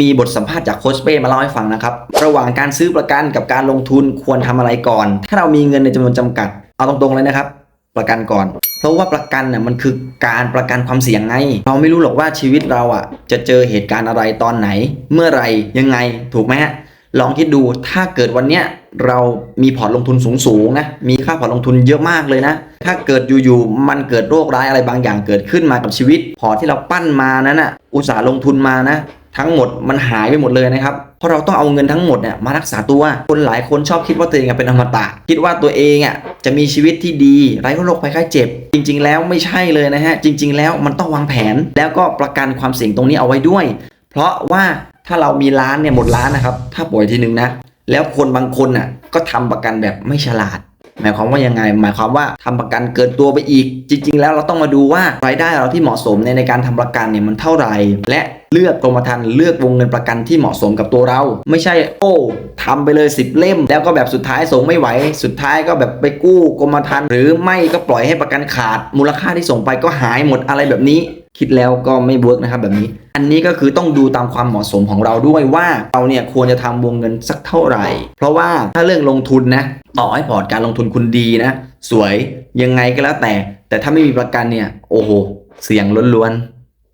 มีบทสัมภาษณ์จากโคชเป้มาเล่าให้ฟังนะครับ ระหว่างการซื้อประกันกับการลงทุนควรทำอะไรก่อน ถ้าเรามีเงินในจำนวนจำกัด เอาตรงๆเลยนะครับ ประกันก่อน เพราะว่าประกันน่ะมันคือการประกันความเสี่ยงไง เราไม่รู้หรอกว่าชีวิตเราอะจะเจอเหตุการณ์อะไรตอนไหน เมื่อไหรยังไงถูกไหมฮะ ลองคิดดูถ้าเกิดวันเนี้ยเรามีพอร์ตลงทุนสูงๆนะมีค่าพอร์ตลงทุนเยอะมากเลยนะ ถ้าเกิดอยู่ๆมันเกิดโรคร้ายอะไรบางอย่างเกิดขึ้นมากับชีวิต พอร์ตที่เราปั้นมานั้นน่ะอุตสาห์ลงทุนมานะ ทั้งหมดมันหายไปหมดเลยนะครับเพราะเราต้องเอาเงินทั้งหมดเนี่ยมารักษาตัวคนหลายคนชอบคิดว่าตัวเองเป็นอมตะคิดว่าตัวเองอะจะมีชีวิตที่ดีไร้โรคภัยไข้เจ็บ จริง ๆ แล้วไม่ใช่เลยนะฮะจริง ๆ แล้วมันต้องวางแผน แล้วก็ประกันความเสี่ยงตรงนี้เอาไว้ด้วย เพราะว่า ถ้าเรามีล้านเนี่ยหมดล้านนะครับ ถ้าป่วยทีนึงนะ แล้วคนบางคนน่ะก็ทำประกันแบบไม่ฉลาด หมายความว่ายังไง หมายความว่าทำประกันเกินตัวไปอีก จริง ๆ แล้วเราต้องมาดูว่ารายได้เราที่เหมาะสมในในการทำประกันเนี่ยมันเท่าไหร่ และเลือกกรมธรรม์เลือกวงเงินประกันที่เหมาะสมกับตัวเรา ไม่ใช่โอ้ทำไปเลย 10 เล่ม แล้วก็แบบสุดท้ายส่งไม่ไหว สุดท้ายก็แบบไปกู้กรมธรรม์หรือไม่ก็ปล่อยให้ประกันขาด มูลค่าที่ส่งไปก็หายหมดอะไรแบบนี้ คิดแล้วก็ไม่เวิร์กนะครับแบบนี้ อันนี้ก็คือต้องดูตามความเหมาะสมของเราด้วยว่าเราเนี่ยควรจะทำวงเงินสักเท่าไหร่ เพราะว่าถ้าเรื่องลงทุนนะต่อให้พอร์ตการลงทุนคุณดีนะ สวยยังไงก็แล้วแต่ แต่ถ้าไม่มีประกันเนี่ย โอ้โห เสี่ยงล้วนๆ